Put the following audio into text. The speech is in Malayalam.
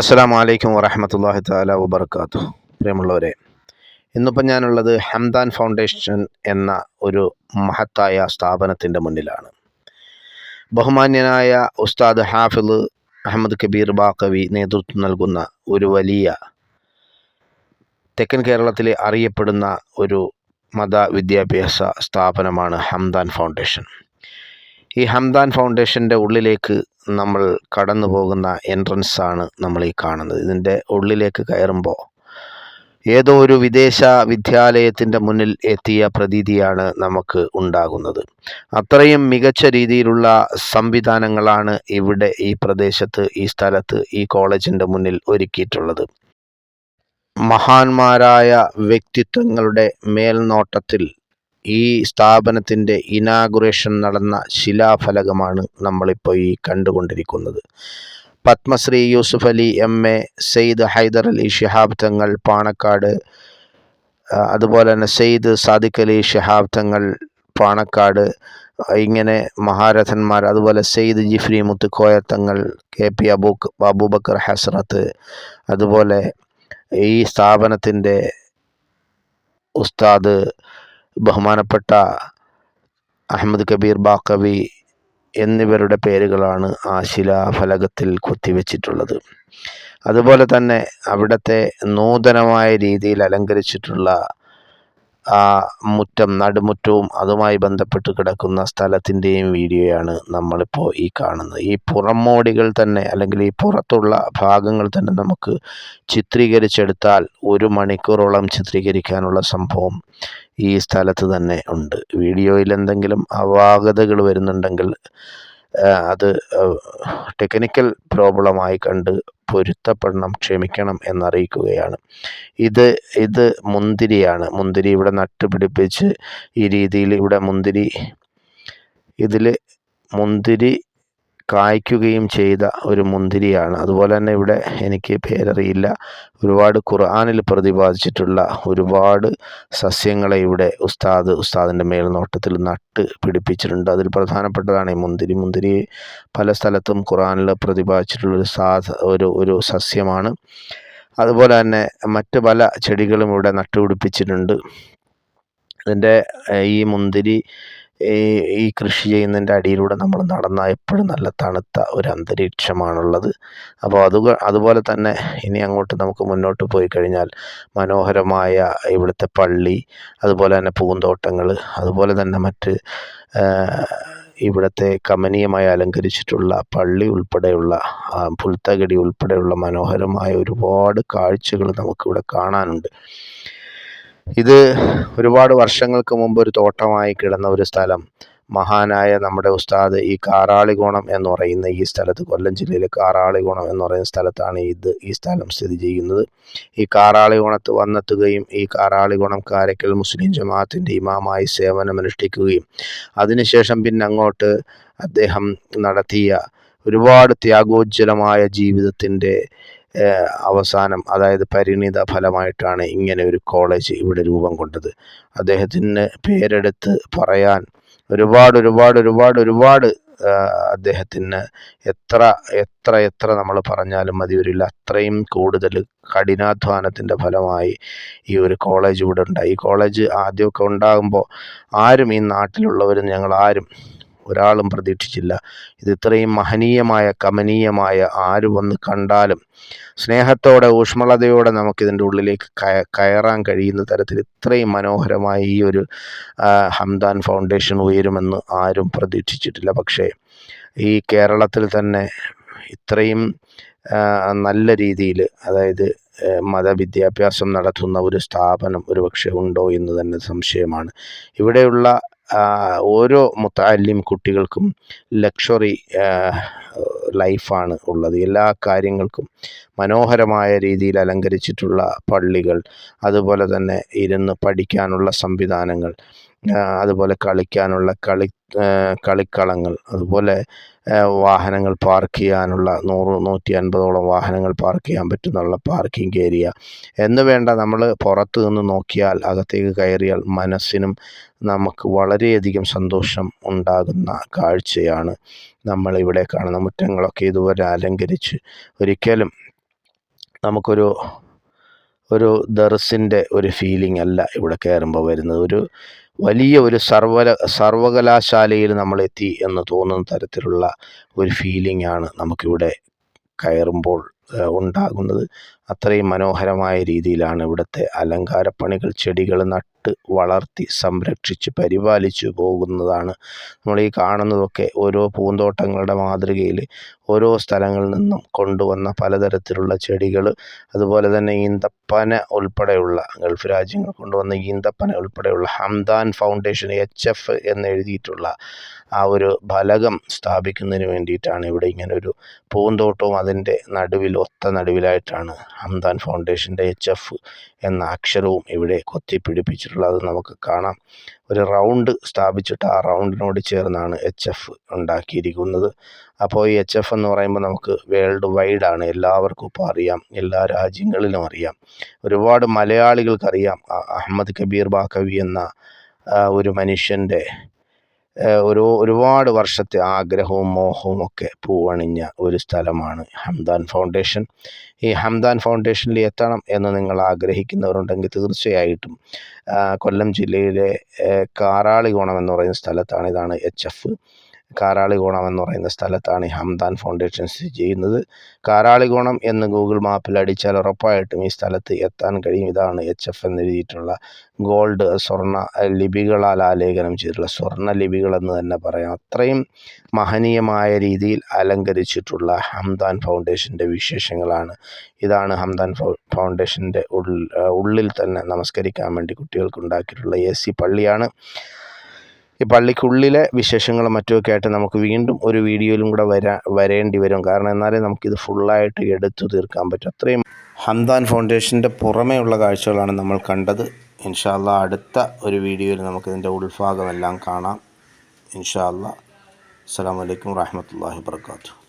അസ്സാം വലൈക്കും വറഹമത്തല്ലാഹി താല വബർക്കാത്തു പ്രിയമുള്ളവരെ ഇന്നിപ്പം ഞാനുള്ളത് ഹംദാൻ ഫൗണ്ടേഷൻ എന്ന ഒരു മഹത്തായ സ്ഥാപനത്തിന്റെ മുന്നിലാണ്. ബഹുമാന്യനായ ഉസ്താദ് ഹാഫിദ് അഹമ്മദ് കബീർ ബാക്കവി നേതൃത്വം നൽകുന്ന ഒരു വലിയ തെക്കൻ കേരളത്തിലെ അറിയപ്പെടുന്ന ഒരു മത വിദ്യാഭ്യാസ സ്ഥാപനമാണ് ഹംദാൻ ഫൗണ്ടേഷൻ. ഈ ഹംദാൻ ഫൗണ്ടേഷന്റെ ഉള്ളിലേക്ക് നമ്മൾ കടന്നു പോകുന്ന എൻട്രൻസ് ആണ് നമ്മൾ ഈ കാണുന്നത്. ഇതിന്റെ ഉള്ളിലേക്ക് കയറുമ്പോൾ ഏതോ ഒരു വിദേശ വിദ്യാലയത്തിന്റെ മുന്നിൽ എത്തിയ പ്രതീതിയാണ് നമുക്ക് ഉണ്ടാകുന്നത്. അത്രയും മികച്ച രീതിയിലുള്ള സംവിധാനങ്ങളാണ് ഇവിടെ ഈ പ്രദേശത്ത് ഈ സ്ഥലത്ത് ഈ കോളേജിന്റെ മുന്നിൽ ഒരുക്കിയിട്ടുള്ളത്. മഹാന്മാരായ വ്യക്തിത്വങ്ങളുടെ മേൽനോട്ടത്തിൽ ഈ സ്ഥാപനത്തിന്റെ ഇനാഗുറേഷൻ നടന്ന ശിലാഫലകമാണ് നമ്മളിപ്പോൾ ഈ കണ്ടുകൊണ്ടിരിക്കുന്നത്. പത്മശ്രീ യൂസുഫ് അലി എം. എ. സെയ്ദ് ഹൈദർ അലി ഷിഹാബ് തങ്ങൾ പാണക്കാട് അതുപോലെ തന്നെ സെയ്ദ് സാദിഖ് അലി ഷിഹാബ് തങ്ങൾ പാണക്കാട് ഇങ്ങനെ മഹാരഥന്മാർ അതുപോലെ സെയ്ദ് ജിഫ്രി മുത്തുക്കോയ തങ്ങൾ കെ. പി. അബൂ അബൂബക്കർ ഹസ്രത്ത് അതുപോലെ ഈ സ്ഥാപനത്തിന്റെ ഉസ്താദ് ബഹുമാനപ്പെട്ട അഹമ്മദ് കബീർ ബാക്കവി എന്നിവരുടെ പേരുകളാണ് ആ ശിലാഫലകത്തിൽ കൊത്തിവെച്ചിട്ടുള്ളത്. അതുപോലെ തന്നെ അവിടുത്തെ നൂതനമായ രീതിയിൽ അലങ്കരിച്ചിട്ടുള്ള ആ മുറ്റം നടുമുറ്റവും അതുമായി ബന്ധപ്പെട്ട് കിടക്കുന്ന സ്ഥലത്തിന്റെയും വീഡിയോയാണ് നമ്മളിപ്പോൾ ഈ കാണുന്നത്. ഈ പുറമോടികൾ തന്നെ അല്ലെങ്കിൽ ഈ പുറത്തുള്ള ഭാഗങ്ങൾ തന്നെ നമുക്ക് ചിത്രീകരിച്ചെടുത്താൽ ഒരു മണിക്കൂറോളം ചിത്രീകരിക്കാനുള്ള സംഭവം ഈ സ്ഥലത്ത് തന്നെ ഉണ്ട്. വീഡിയോയിൽ എന്തെങ്കിലും അവാഗതകൾ വരുന്നുണ്ടെങ്കിൽ അത് ടെക്നിക്കൽ പ്രോബ്ലമായി കണ്ട് പൊരുത്തപ്പെടണം ക്ഷമിക്കണം എന്നറിയിക്കുകയാണ്. ഇത് ഇത് മുന്തിരിയാണ്. മുന്തിരി ഇവിടെ നട്ടുപിടിപ്പിച്ച് ഈ രീതിയിൽ ഇവിടെ മുന്തിരി ഇതിൽ മുന്തിരി കായ്ക്കുകയും ചെയ്ത ഒരു മുന്തിരിയാണ്. അതുപോലെ തന്നെ ഇവിടെ എനിക്ക് പേരറിയില്ല. ഒരുപാട് ഖുർആാനിൽ പ്രതിപാദിച്ചിട്ടുള്ള ഒരുപാട് സസ്യങ്ങളെ ഇവിടെ ഉസ്താദ് ഉസ്താദിന്റെ മേൽനോട്ടത്തിൽ നട്ട് പിടിപ്പിച്ചിട്ടുണ്ട്. അതിൽ പ്രധാനപ്പെട്ടതാണ് ഈ മുന്തിരി. മുന്തിരി പല സ്ഥലത്തും ഖുർആാനിൽ പ്രതിപാദിച്ചിട്ടുള്ള ഒരു സാധ ഒരു ഒരു സസ്യമാണ്. അതുപോലെ തന്നെ മറ്റ് പല ചെടികളും ഇവിടെ നട്ടുപിടിപ്പിച്ചിട്ടുണ്ട്. ഇതിന്റെ ഈ മുന്തിരി ഈ കൃഷി ചെയ്യുന്നതിന്റെ അടിയിലൂടെ നമ്മൾ നടന്നാൽ എപ്പോഴും നല്ല തണുത്ത ഒരു അന്തരീക്ഷമാണുള്ളത്. അപ്പോൾ അത് അതുപോലെ തന്നെ ഇനി അങ്ങോട്ട് നമുക്ക് മുന്നോട്ട് പോയി കഴിഞ്ഞാൽ മനോഹരമായ ഇവിടുത്തെ പള്ളി അതുപോലെ തന്നെ പൂന്തോട്ടങ്ങൾ അതുപോലെ തന്നെ മറ്റ് ഇവിടുത്തെ കമനീയമായി അലങ്കരിച്ചിട്ടുള്ള പള്ളി ഉൾപ്പെടെയുള്ള പുൽത്തകടി ഉൾപ്പെടെയുള്ള മനോഹരമായ ഒരുപാട് കാഴ്ചകൾ നമുക്കിവിടെ കാണാനുണ്ട്. ഇത് ഒരുപാട് വർഷങ്ങൾക്ക് മുമ്പ് ഒരു തോട്ടമായി കിടന്ന ഒരു സ്ഥലം. മഹാനായ നമ്മുടെ ഉസ്താദ് ഈ കാറാളികോണം എന്ന് പറയുന്ന ഈ സ്ഥലത്ത് കൊല്ലം ജില്ലയിലെ കാറാളികോണം എന്ന് പറയുന്ന സ്ഥലത്താണ് ഇത് ഈ സ്ഥലം സ്ഥിതി ചെയ്യുന്നത്. ഈ കാറാളികോണത്ത് വന്നെത്തുകയും ഈ കാറാളികോണം കാരക്കൽ മുസ്ലിം ജമാഅത്തിന്റെ ഇമാമായി സേവനമനുഷ്ഠിക്കുകയും അതിനുശേഷം പിന്നെ അങ്ങോട്ട് അദ്ദേഹം നടത്തിയ ഒരുപാട് ത്യാഗോജ്വലമായ ജീവിതത്തിന്റെ അവസാനം അതായത് പരിണിത ഫലമായിട്ടാണ് ഇങ്ങനെ ഒരു കോളേജ് ഇവിടെ രൂപം കൊണ്ടത്. അദ്ദേഹത്തിന് പേരെടുത്ത് പറയാൻ ഒരുപാട് ഒരുപാട് ഒരുപാട് ഒരുപാട് അദ്ദേഹത്തിന് എത്ര എത്ര എത്ര നമ്മൾ പറഞ്ഞാലും മതി വരില്ല. അത്രയും കൂടുതൽ കഠിനാധ്വാനത്തിന്റെ ഫലമായി ഈ ഒരു കോളേജ് ഇവിടെ ഉണ്ടായി. ഈ കോളേജ് ആദ്യമൊക്കെ ഉണ്ടാകുമ്പോൾ ആരും ഈ നാട്ടിലുള്ളവരും ഞങ്ങൾ ആരും ഒരാളും പ്രതീക്ഷിച്ചില്ല. ഇത് ഇത്രയും മഹനീയമായ കമനീയമായ ആര് വന്ന് കണ്ടാലും സ്നേഹത്തോടെ ഊഷ്മളതയോടെ നമുക്കിതിന്റെ ഉള്ളിലേക്ക് കയറാൻ കഴിയുന്ന തരത്തിൽ ഇത്രയും മനോഹരമായ ഈ ഒരു ഹംദാൻ ഫൗണ്ടേഷൻ ഉയരുമെന്ന് ആരും പ്രതീക്ഷിച്ചിട്ടില്ല. പക്ഷേ ഈ കേരളത്തിൽ തന്നെ ഇത്രയും നല്ല രീതിയിൽ അതായത് മതവിദ്യാഭ്യാസം നടത്തുന്ന ഒരു സ്ഥാപനം ഒരുപക്ഷെ ഉണ്ടോ എന്ന് തന്നെ സംശയമാണ്. ഇവിടെയുള്ള ഓരോ മുത്താലിം കുട്ടികൾക്കും ലക്ഷറി ലൈഫാണ് ഉള്ളത്. എല്ലാ കാര്യങ്ങൾക്കും മനോഹരമായ രീതിയിൽ അലങ്കരിച്ചിട്ടുള്ള പള്ളികൾ അതുപോലെ തന്നെ ഇരുന്ന് പഠിക്കാനുള്ള സംവിധാനങ്ങൾ അതുപോലെ കളിക്കാനുള്ള കളി കളിക്കളങ്ങൾ അതുപോലെ വാഹനങ്ങൾ പാർക്ക് ചെയ്യാനുള്ള നൂറ് നൂറ്റി അൻപതോളം വാഹനങ്ങൾ പാർക്ക് ചെയ്യാൻ പറ്റുന്നുള്ള പാർക്കിംഗ് ഏരിയ. എന്ന് വേണ്ട നമ്മൾ പുറത്ത് നിന്ന് നോക്കിയാൽ അകത്തേക്ക് കയറിയാൽ മനസ്സിനും നമുക്ക് വളരെയധികം സന്തോഷം ഉണ്ടാകുന്ന കാഴ്ചയാണ് നമ്മളിവിടെ കാണുന്ന മുറ്റങ്ങളൊക്കെ ഇതുവരെ അലങ്കരിച്ച് ഒരിക്കലും നമുക്കൊരു ഒരു ദർസിന്റെ ഒരു ഫീലിംഗ് അല്ല ഇവിടെ കയറുമ്പോൾ വരുന്നത്. ഒരു വലിയ ഒരു സർവല സർവകലാശാലയിൽ നമ്മൾ എത്തി എന്ന് തോന്നുന്ന തരത്തിലുള്ള ഒരു ഫീലിംഗ് ആണ് നമുക്കിവിടെ കയറുമ്പോൾ ഉണ്ടാകുന്നത്. അത്രയും മനോഹരമായ രീതിയിലാണ് ഇവിടുത്തെ അലങ്കാരപ്പണികൾ. ചെടികൾ നട്ട് വളർത്തി സംരക്ഷിച്ച് പരിപാലിച്ചു പോകുന്നതാണ്. നമ്മൾ ഈ കാണുന്നതൊക്കെ ഓരോ പൂന്തോട്ടങ്ങളുടെ മാതൃകയിൽ ഓരോ സ്ഥലങ്ങളിൽ നിന്നും കൊണ്ടുവന്ന പലതരത്തിലുള്ള ചെടികൾ. അതുപോലെ തന്നെ ഈന്തപ്പന ഉൾപ്പെടെയുള്ള ഗൾഫ് രാജ്യങ്ങൾ കൊണ്ടുവന്ന ഈന്തപ്പന ഉൾപ്പെടെയുള്ള ഹംദാൻ ഫൗണ്ടേഷൻ എച്ച് എഫ് എന്ന് എഴുതിയിട്ടുള്ള ആ ഒരു ഫലകം സ്ഥാപിക്കുന്നതിന് വേണ്ടിയിട്ടാണ് ഇവിടെ ഇങ്ങനൊരു പൂന്തോട്ടവും അതിന്റെ നടുവിൽ ഒത്ത നടുവിലായിട്ടാണ് ഹംദാൻ ഫൗണ്ടേഷന്റെ എച്ച് എഫ് എന്ന അക്ഷരവും ഇവിടെ കൊത്തിപ്പിടിപ്പിച്ചിട്ടുള്ളത് നമുക്ക് കാണാം. ഒരു റൗണ്ട് സ്ഥാപിച്ചിട്ട് ആ റൗണ്ടിനോട് ചേർന്നാണ് എച്ച് എഫ് ഉണ്ടാക്കിയിരിക്കുന്നത്. അപ്പോൾ ഈ എച്ച് എഫ് എന്ന് പറയുമ്പോൾ നമുക്ക് വേൾഡ് വൈഡാണ് എല്ലാവർക്കും ഇപ്പോൾ അറിയാം. എല്ലാ രാജ്യങ്ങളിലും അറിയാം. ഒരുപാട് മലയാളികൾക്കറിയാം അഹമ്മദ് കബീർ ബാക്കവി എന്ന ഒരു മനുഷ്യന്റെ ഒരു ഒരുപാട് വർഷത്തെ ആഗ്രഹവും മോഹവും ഒക്കെ പൂവണിഞ്ഞ ഒരു സ്ഥലമാണ് ഹംദാൻ ഫൗണ്ടേഷൻ. ഈ ഹംദാൻ ഫൗണ്ടേഷനിൽ എത്തണം എന്ന് നിങ്ങൾ ആഗ്രഹിക്കുന്നവരുണ്ടെങ്കിൽ തീർച്ചയായിട്ടും കൊല്ലം ജില്ലയിലെ കാറാളികോണം എന്ന് പറയുന്ന സ്ഥലത്താണ് ഇതാണ് എച്ച് എഫ്. കാറാളികോണം എന്ന് പറയുന്ന സ്ഥലത്താണ് ഈ ഹംദാൻ ഫൗണ്ടേഷൻ സ്ഥിതി ചെയ്യുന്നത്. കാരാളികോണം എന്ന് ഗൂഗിൾ മാപ്പിൽ അടിച്ചാൽ ഉറപ്പായിട്ടും ഈ സ്ഥലത്ത് എത്താൻ കഴിയും. ഇതാണ് എച്ച് എഫ് എന്ന് എഴുതിയിട്ടുള്ള ഗോൾഡ് സ്വർണ ലിപികളാൽ ആലേഖനം ചെയ്തിട്ടുള്ള സ്വർണ ലിപികൾ എന്ന് തന്നെ പറയാം. അത്രയും മഹനീയമായ രീതിയിൽ അലങ്കരിച്ചിട്ടുള്ള ഹംദാൻ ഫൗണ്ടേഷന്റെ വിശേഷങ്ങളാണ്. ഇതാണ് ഹംദാൻ ഫൗണ്ടേഷന്റെ ഉള്ളിൽ തന്നെ നമസ്കരിക്കാൻ വേണ്ടി കുട്ടികൾക്ക് ഉണ്ടാക്കിയിട്ടുള്ള എ സി പള്ളിയാണ്. ഈ പള്ളിക്കുള്ളിലെ വിശേഷങ്ങളും മറ്റുമൊക്കെ ആയിട്ട് നമുക്ക് വീണ്ടും ഒരു വീഡിയോയിലും കൂടെ വരാ വരേണ്ടി വരും. കാരണം എന്നാലേ നമുക്കിത് ഫുള്ളായിട്ട് എടുത്തു തീർക്കാൻ പറ്റും. അത്രയും ഹംദാൻ ഫൗണ്ടേഷന്റെ പുറമേയുള്ള കാഴ്ചകളാണ് നമ്മൾ കണ്ടത്. ഇൻഷാല്ല അടുത്ത ഒരു വീഡിയോയിൽ നമുക്കിതിന്റെ ഉൾഭാഗമെല്ലാം കാണാം. ഇൻഷാല്ല അസ്സാം വലൈക്കും വാഹമത്തല്ലാഹി വർക്കാത്തു